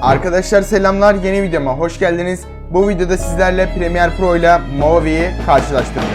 Arkadaşlar selamlar yeni videoma hoş geldiniz. Bu videoda sizlerle Premiere Pro ile Movi'yi karşılaştıracağız.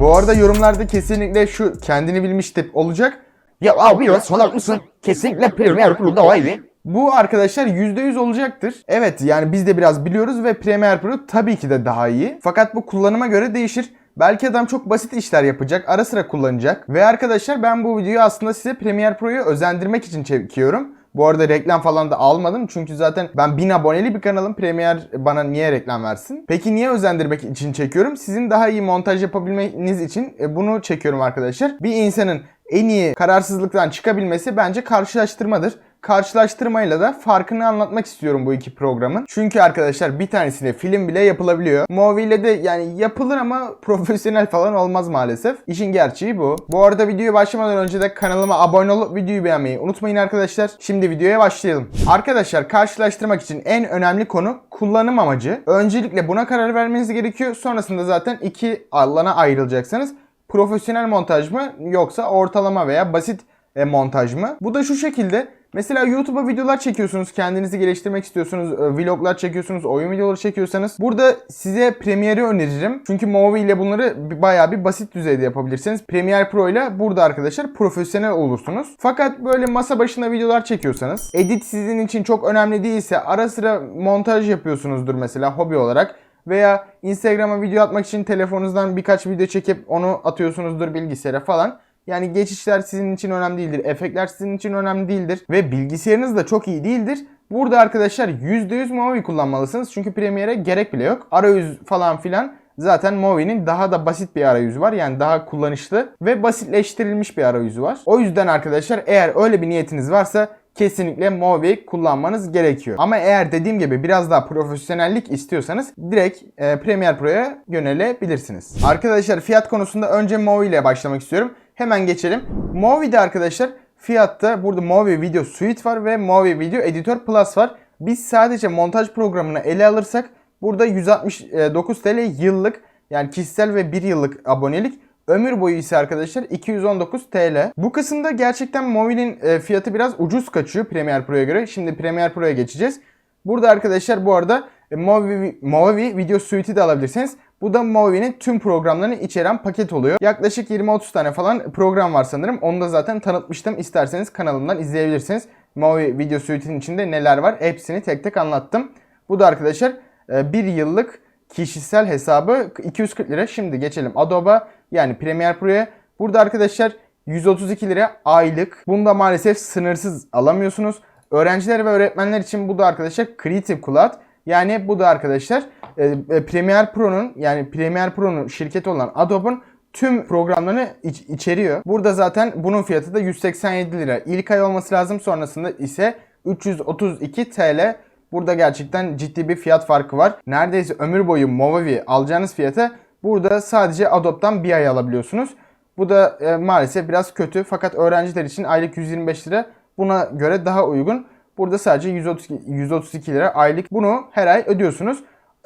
Bu arada yorumlarda kesinlikle şu kendini bilmiş tip olacak. Ya abi ya salak mısın? Kesinlikle Premier Pro daha iyi. Bu arkadaşlar %100 olacaktır. Evet yani biz de biraz biliyoruz ve Premiere Pro tabii ki de daha iyi. Fakat bu kullanıma göre değişir. Belki adam çok basit işler yapacak, ara sıra kullanacak. Ve arkadaşlar ben bu videoyu aslında size Premiere Pro'yu özendirmek için çekiyorum. Bu arada reklam falan da almadım çünkü zaten ben 1000 aboneli bir kanalım. Premiere bana niye reklam versin? Peki niye özendirmek için çekiyorum? Sizin daha iyi montaj yapabilmeniz için e, bunu çekiyorum arkadaşlar. Bir insanın en iyi kararsızlıktan çıkabilmesi bence karşılaştırmadır. Karşılaştırmayla da farkını anlatmak istiyorum bu iki programın. Çünkü arkadaşlar bir tanesiyle film bile yapılabiliyor. Movie ile de yani yapılır ama profesyonel falan olmaz maalesef. İşin gerçeği bu. Bu arada videoya başlamadan önce de kanalıma abone olup videoyu beğenmeyi unutmayın arkadaşlar. Şimdi videoya başlayalım. Arkadaşlar karşılaştırmak için en önemli konu kullanım amacı. Öncelikle buna karar vermeniz gerekiyor. Sonrasında zaten iki alana ayrılacaksınız. Profesyonel montaj mı yoksa ortalama veya basit e, montaj mı? Bu da şu şekilde. Mesela YouTube'a videolar çekiyorsunuz, kendinizi geliştirmek istiyorsunuz, e, vloglar çekiyorsunuz, oyun videoları çekiyorsanız burada size Premiere'i öneririm. Çünkü Movie ile bunları bayağı bir basit düzeyde yapabilirsiniz. Premiere Pro ile burada arkadaşlar profesyonel olursunuz. Fakat böyle masa başında videolar çekiyorsanız, edit sizin için çok önemli değilse ara sıra montaj yapıyorsunuzdur mesela hobi olarak veya Instagram'a video atmak için telefonunuzdan birkaç video çekip onu atıyorsunuzdur bilgisayara falan. Yani geçişler sizin için önemli değildir. Efektler sizin için önemli değildir. Ve bilgisayarınız da çok iyi değildir. Burada arkadaşlar %100 Movie kullanmalısınız. Çünkü Premiere'e gerek bile yok. Arayüz falan filan zaten Movie'nin daha da basit bir arayüzü var. Yani daha kullanışlı ve basitleştirilmiş bir arayüzü var. O yüzden arkadaşlar eğer öyle bir niyetiniz varsa kesinlikle Movie kullanmanız gerekiyor. Ama eğer dediğim gibi biraz daha profesyonellik istiyorsanız direkt e, Premiere Pro'ya yönelebilirsiniz. Arkadaşlar fiyat konusunda önce Movie ile başlamak istiyorum. Hemen geçelim. Movie'de arkadaşlar fiyatta burada Movie Video Suite var ve Movie Video Editor Plus var. Biz sadece montaj programını ele alırsak burada 169 TL yıllık yani kişisel ve 1 yıllık abonelik Ömür boyu ise arkadaşlar 219 TL. Bu kısımda gerçekten Movie'nin e, fiyatı biraz ucuz kaçıyor Premiere Pro'ya göre. Şimdi Premiere Pro'ya geçeceğiz. Burada arkadaşlar bu arada e, Movie, Movie Video Suite'i de alabilirsiniz. Bu da Movie'nin tüm programlarını içeren paket oluyor. Yaklaşık 20-30 tane falan program var sanırım. Onu da zaten tanıtmıştım. İsterseniz kanalımdan izleyebilirsiniz. Movie Video Suite'in içinde neler var hepsini tek tek anlattım. Bu da arkadaşlar e, bir yıllık kişisel hesabı 240 lira. Şimdi geçelim Adobe yani Premiere Pro'ya. Burada arkadaşlar 132 lira aylık. Bunda maalesef sınırsız alamıyorsunuz. Öğrenciler ve öğretmenler için bu da arkadaşlar Creative Cloud. Yani bu da arkadaşlar e, e, Premiere Pro'nun yani Premiere Pro'nun şirketi olan Adobe'un tüm programlarını iç- içeriyor. Burada zaten bunun fiyatı da 187 lira. İlk ay olması lazım. Sonrasında ise 332 TL. Burada gerçekten ciddi bir fiyat farkı var. Neredeyse ömür boyu Movavi alacağınız fiyata burada sadece Adobe'dan bir ay alabiliyorsunuz. Bu da e, maalesef biraz kötü fakat öğrenciler için aylık 125 lira buna göre daha uygun. Burada sadece 132, 132 lira aylık bunu her ay ödüyorsunuz.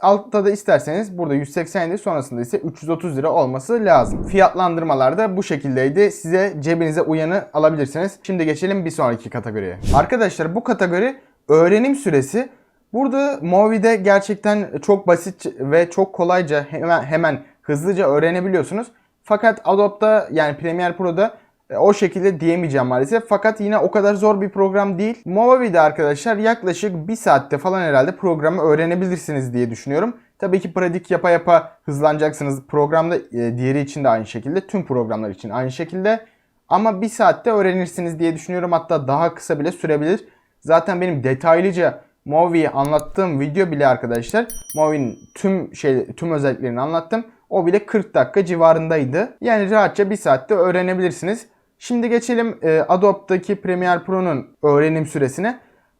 Altta da isterseniz burada 187 sonrasında ise 330 lira olması lazım. Fiyatlandırmalar da bu şekildeydi. Size cebinize uyanı alabilirsiniz. Şimdi geçelim bir sonraki kategoriye. Arkadaşlar bu kategori öğrenim süresi. Burada Movi'de gerçekten çok basit ve çok kolayca hemen hemen hızlıca öğrenebiliyorsunuz. Fakat Adobe'da yani Premiere Pro'da o şekilde diyemeyeceğim maalesef. Fakat yine o kadar zor bir program değil. Movavi'de arkadaşlar yaklaşık bir saatte falan herhalde programı öğrenebilirsiniz diye düşünüyorum. Tabii ki pratik yapa yapa hızlanacaksınız. Programda e, diğeri için de aynı şekilde. Tüm programlar için aynı şekilde. Ama bir saatte öğrenirsiniz diye düşünüyorum. Hatta daha kısa bile sürebilir. Zaten benim detaylıca Movi'yi anlattığım video bile arkadaşlar Movi'nin tüm şey tüm özelliklerini anlattım. O bile 40 dakika civarındaydı. Yani rahatça bir saatte öğrenebilirsiniz. Şimdi geçelim e, Adobe'daki Premiere Pro'nun öğrenim süresine.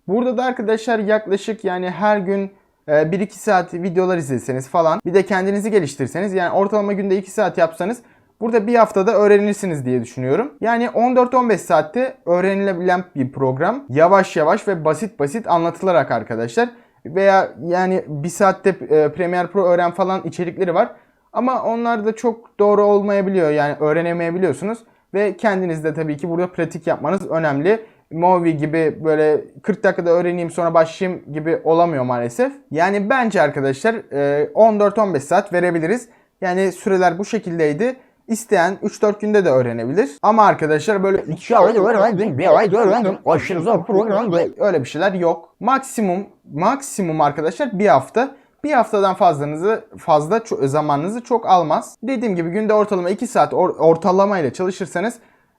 Burada da arkadaşlar yaklaşık yani her gün e, 1-2 saat videolar izleseniz falan bir de kendinizi geliştirseniz yani ortalama günde 2 saat yapsanız burada bir haftada öğrenirsiniz diye düşünüyorum. Yani 14-15 saatte öğrenilebilen bir program. Yavaş yavaş ve basit basit anlatılarak arkadaşlar. Veya yani bir saatte e, Premiere Pro öğren falan içerikleri var. Ama onlar da çok doğru olmayabiliyor. Yani öğrenemeyebiliyorsunuz. Ve kendiniz de tabii ki burada pratik yapmanız önemli. Movie gibi böyle 40 dakikada öğreneyim sonra başlayayım gibi olamıyor maalesef. Yani bence arkadaşlar e, 14-15 saat verebiliriz. Yani süreler bu şekildeydi. İsteyen 3-4 günde de öğrenebilir. Ama arkadaşlar böyle öyle bir şeyler yok. Maksimum maksimum arkadaşlar bir hafta. Bir haftadan fazlanızı fazla zamanınızı çok almaz. Dediğim gibi günde ortalama 2 saat or- ortalama ile çalışırsanız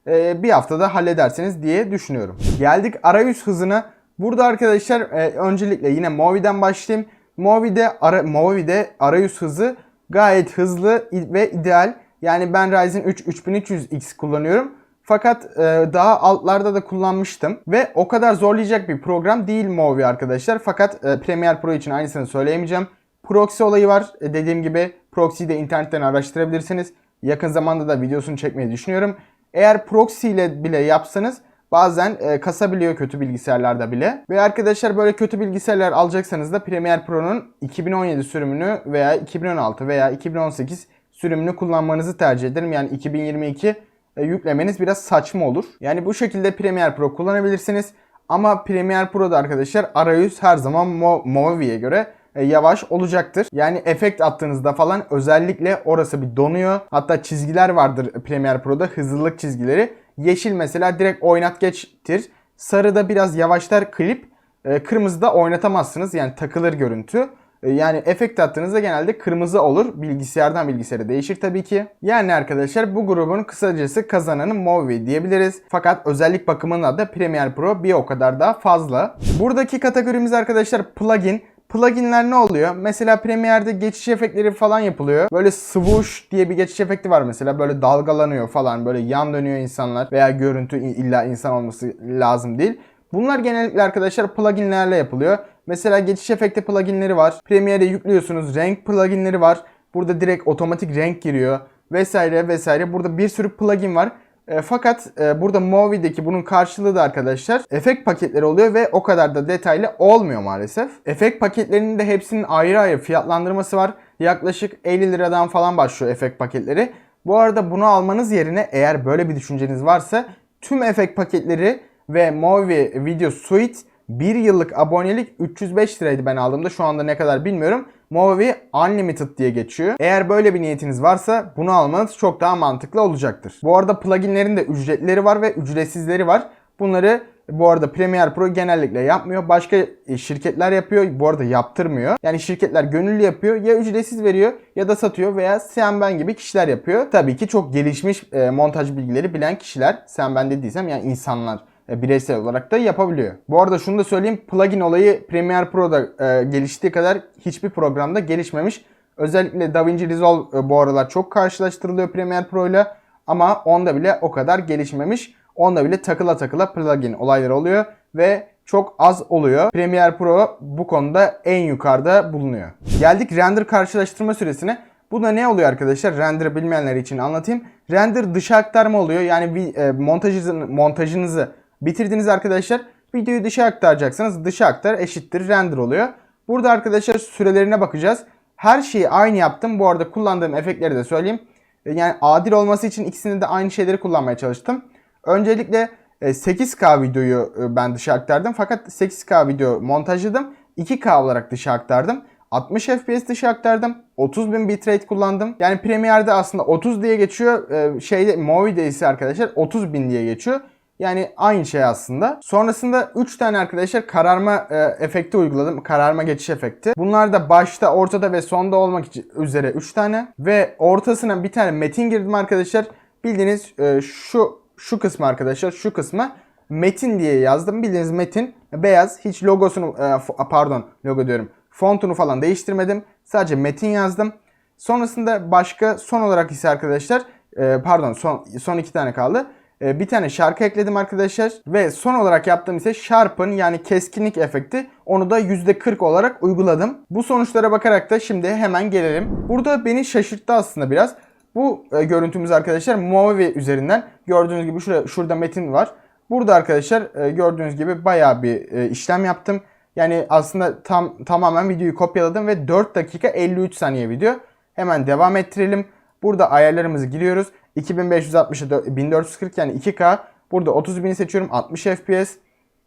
e, bir haftada halledersiniz diye düşünüyorum. Geldik arayüz hızına. Burada arkadaşlar e, öncelikle yine Movi'den başlayayım. Movi'de ara, Movi'de arayüz hızı gayet hızlı ve ideal. Yani ben Ryzen 3 3300X kullanıyorum. Fakat e, daha altlarda da kullanmıştım. Ve o kadar zorlayacak bir program değil Movi arkadaşlar. Fakat e, Premiere Pro için aynısını söyleyemeyeceğim. Proxy olayı var. E, dediğim gibi proxy'yi de internetten araştırabilirsiniz. Yakın zamanda da videosunu çekmeyi düşünüyorum. Eğer proxy ile bile yapsanız bazen e, kasabiliyor kötü bilgisayarlarda bile. Ve arkadaşlar böyle kötü bilgisayarlar alacaksanız da Premiere Pro'nun 2017 sürümünü veya 2016 veya 2018 sürümünü kullanmanızı tercih ederim. Yani 2022 e, yüklemeniz biraz saçma olur. Yani bu şekilde Premiere Pro kullanabilirsiniz. Ama Premiere Pro'da arkadaşlar arayüz her zaman Mo- Movi'ye göre yavaş olacaktır. Yani efekt attığınızda falan özellikle orası bir donuyor. Hatta çizgiler vardır Premiere Pro'da hızlılık çizgileri. Yeşil mesela direkt oynat geçtir. Sarıda biraz yavaşlar klip. E, Kırmızıda oynatamazsınız yani takılır görüntü. E, Yani efekt attığınızda genelde kırmızı olur. Bilgisayardan bilgisayara değişir tabii ki. Yani arkadaşlar bu grubun kısacası kazananı Movi diyebiliriz. Fakat özellik bakımından da Premiere Pro bir o kadar daha fazla. Buradaki kategorimiz arkadaşlar plugin. Pluginler ne oluyor? Mesela Premiere'de geçiş efektleri falan yapılıyor. Böyle swoosh diye bir geçiş efekti var mesela. Böyle dalgalanıyor falan. Böyle yan dönüyor insanlar. Veya görüntü illa insan olması lazım değil. Bunlar genellikle arkadaşlar pluginlerle yapılıyor. Mesela geçiş efekti pluginleri var. Premiere'e yüklüyorsunuz. Renk pluginleri var. Burada direkt otomatik renk giriyor. Vesaire vesaire. Burada bir sürü plugin var. E, fakat e, burada Movi'deki bunun karşılığı da arkadaşlar efekt paketleri oluyor ve o kadar da detaylı olmuyor maalesef. Efekt paketlerinin de hepsinin ayrı ayrı fiyatlandırması var. Yaklaşık 50 liradan falan başlıyor efekt paketleri. Bu arada bunu almanız yerine eğer böyle bir düşünceniz varsa tüm efekt paketleri ve Movi Video Suite 1 yıllık abonelik 305 liraydı ben aldığımda. Şu anda ne kadar bilmiyorum. Movi Unlimited diye geçiyor. Eğer böyle bir niyetiniz varsa bunu almanız çok daha mantıklı olacaktır. Bu arada pluginlerin de ücretleri var ve ücretsizleri var. Bunları bu arada Premiere Pro genellikle yapmıyor. Başka e, şirketler yapıyor. Bu arada yaptırmıyor. Yani şirketler gönüllü yapıyor. Ya ücretsiz veriyor ya da satıyor veya sen ben gibi kişiler yapıyor. Tabii ki çok gelişmiş e, montaj bilgileri bilen kişiler. Sen ben dediysem yani insanlar bireysel olarak da yapabiliyor. Bu arada şunu da söyleyeyim. Plugin olayı Premiere Pro'da e, geliştiği kadar hiçbir programda gelişmemiş. Özellikle DaVinci Resolve e, bu aralar çok karşılaştırılıyor Premiere Pro ile. Ama onda bile o kadar gelişmemiş. Onda bile takıla takıla plugin olayları oluyor ve çok az oluyor. Premiere Pro bu konuda en yukarıda bulunuyor. Geldik render karşılaştırma süresine. Bu da ne oluyor arkadaşlar? Render bilmeyenler için anlatayım. Render dışa aktarma oluyor. Yani bir e, montajınızı, montajınızı bitirdiniz arkadaşlar. Videoyu dışa aktaracaksınız. Dışa aktar eşittir render oluyor. Burada arkadaşlar sürelerine bakacağız. Her şeyi aynı yaptım. Bu arada kullandığım efektleri de söyleyeyim. E, Yani adil olması için ikisini de aynı şeyleri kullanmaya çalıştım. Öncelikle e, 8K videoyu e, ben dışa aktardım. Fakat 8K video montajladım. 2K olarak dışa aktardım. 60 FPS dışı aktardım. 30.000 bitrate kullandım. Yani Premiere'de aslında 30 diye geçiyor. Şeyde Movi'de ise arkadaşlar 30.000 diye geçiyor. Yani aynı şey aslında. Sonrasında 3 tane arkadaşlar kararma e, efekti uyguladım. Kararma geçiş efekti. Bunlar da başta, ortada ve sonda olmak üzere 3 tane. Ve ortasına bir tane metin girdim arkadaşlar. Bildiğiniz e, şu şu kısmı arkadaşlar şu kısmı metin diye yazdım. Bildiğiniz metin beyaz. Hiç logosunu e, pardon logo diyorum. Fontunu falan değiştirmedim. Sadece metin yazdım. Sonrasında başka son olarak ise arkadaşlar e, pardon son son iki tane kaldı. E, bir tane şarkı ekledim arkadaşlar ve son olarak yaptığım ise Sharp'ın yani keskinlik efekti onu da %40 olarak uyguladım. Bu sonuçlara bakarak da şimdi hemen gelelim. Burada beni şaşırttı aslında biraz. Bu e, görüntümüz arkadaşlar Movi üzerinden gördüğünüz gibi şurada, şurada metin var. Burada arkadaşlar e, gördüğünüz gibi bayağı bir e, işlem yaptım. Yani aslında tam tamamen videoyu kopyaladım ve 4 dakika 53 saniye video. Hemen devam ettirelim. Burada ayarlarımızı giriyoruz. 2560'a 1440 yani 2K. Burada 30.000'i seçiyorum 60 FPS.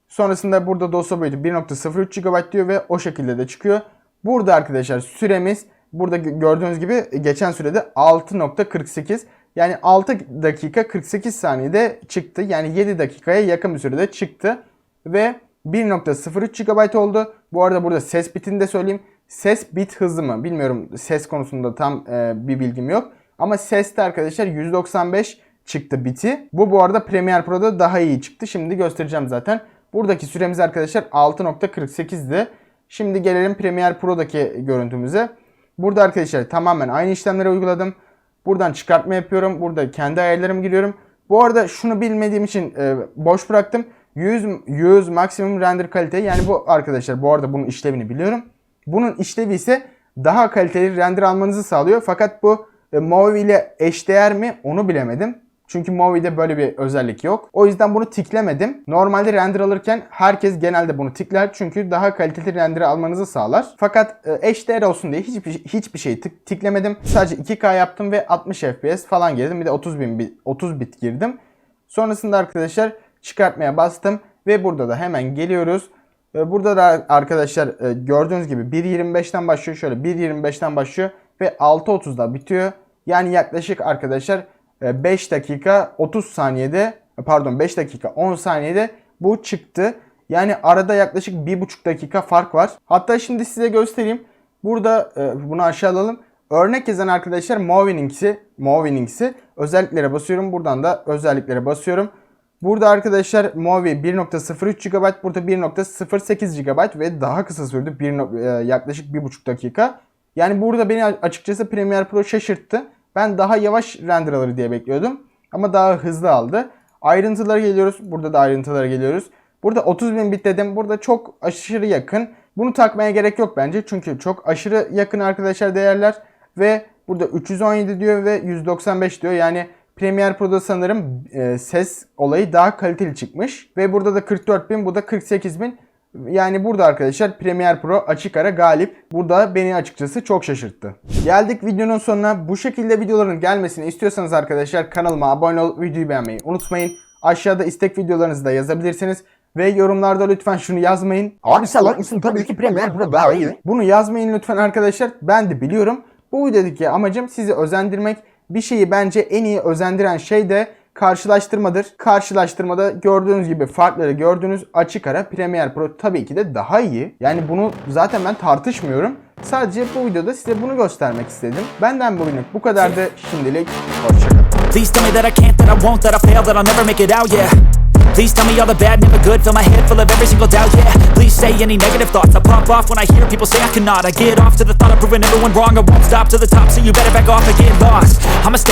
Sonrasında burada dosya boyutu 1.03 GB diyor ve o şekilde de çıkıyor. Burada arkadaşlar süremiz burada gö- gördüğünüz gibi geçen sürede 6.48 yani 6 dakika 48 saniyede çıktı. Yani 7 dakikaya yakın bir sürede çıktı ve 1.03 GB oldu. Bu arada burada ses bitini de söyleyeyim. Ses bit hızı mı bilmiyorum ses konusunda tam e, bir bilgim yok. Ama seste arkadaşlar 195 çıktı biti. Bu bu arada Premiere Pro'da daha iyi çıktı. Şimdi göstereceğim zaten. Buradaki süremiz arkadaşlar 6.48'di. Şimdi gelelim Premiere Pro'daki görüntümüze. Burada arkadaşlar tamamen aynı işlemleri uyguladım. Buradan çıkartma yapıyorum. Burada kendi ayarlarımı giriyorum. Bu arada şunu bilmediğim için e, boş bıraktım. 100, 100 maksimum render kalite. Yani bu arkadaşlar bu arada bunun işlevini biliyorum. Bunun işlevi ise daha kaliteli render almanızı sağlıyor. Fakat bu e, Movi ile eşdeğer mi onu bilemedim. Çünkü Movi'de böyle bir özellik yok. O yüzden bunu tiklemedim. Normalde render alırken herkes genelde bunu tikler. Çünkü daha kaliteli render almanızı sağlar. Fakat e, HDR olsun diye hiçbir, hiçbir şey tık- tiklemedim. Sadece 2K yaptım ve 60 FPS falan girdim. Bir de 30 bin bit, 30 bit girdim. Sonrasında arkadaşlar çıkartmaya bastım. Ve burada da hemen geliyoruz. E, Burada da arkadaşlar e, gördüğünüz gibi 1.25'ten başlıyor. Şöyle 1.25'ten başlıyor ve 6.30'da bitiyor. Yani yaklaşık arkadaşlar e, 5 dakika 30 saniyede pardon 5 dakika 10 saniyede bu çıktı. Yani arada yaklaşık 1,5 dakika fark var. Hatta şimdi size göstereyim. Burada e, bunu aşağı alalım. Örnek yazan arkadaşlar Movinings'i, Movinings'i özelliklere basıyorum. Buradan da özelliklere basıyorum. Burada arkadaşlar Movi 1.03 GB, burada 1.08 GB ve daha kısa sürdü. Bir, e, yaklaşık 1.5 dakika. Yani burada beni açıkçası Premiere Pro şaşırttı. Ben daha yavaş render alır diye bekliyordum. Ama daha hızlı aldı. Ayrıntılara geliyoruz. Burada da ayrıntılara geliyoruz. Burada 30.000 bit dedim. Burada çok aşırı yakın. Bunu takmaya gerek yok bence. Çünkü çok aşırı yakın arkadaşlar değerler. Ve burada 317 diyor ve 195 diyor. Yani Premiere Pro'da sanırım e, ses olayı daha kaliteli çıkmış. Ve burada da 44.000 bu da 48.000. Yani burada arkadaşlar Premiere Pro açık ara galip. Burada beni açıkçası çok şaşırttı. Geldik videonun sonuna. Bu şekilde videoların gelmesini istiyorsanız arkadaşlar kanalıma abone olup videoyu beğenmeyi unutmayın. Aşağıda istek videolarınızı da yazabilirsiniz. Ve yorumlarda lütfen şunu yazmayın. Abi salak mısın? Tabii ki Premiere Pro daha iyi. Bunu yazmayın lütfen arkadaşlar. Ben de biliyorum. Bu videodaki amacım sizi özendirmek. Bir şeyi bence en iyi özendiren şey de karşılaştırmadır. Karşılaştırmada gördüğünüz gibi farkları gördüğünüz açık ara Premiere Pro tabii ki de daha iyi. Yani bunu zaten ben tartışmıyorum. Sadece bu videoda size bunu göstermek istedim. Benden bugünlük bu kadardı. Şimdilik hoşçakalın. Please tell me all the bad, never good, fill my head full of every single doubt, yeah Please say any negative thoughts, I pop off when I hear people say I cannot I get off to the thought of proving everyone wrong, I won't stop to the top, so you better back off and get lost I'ma stay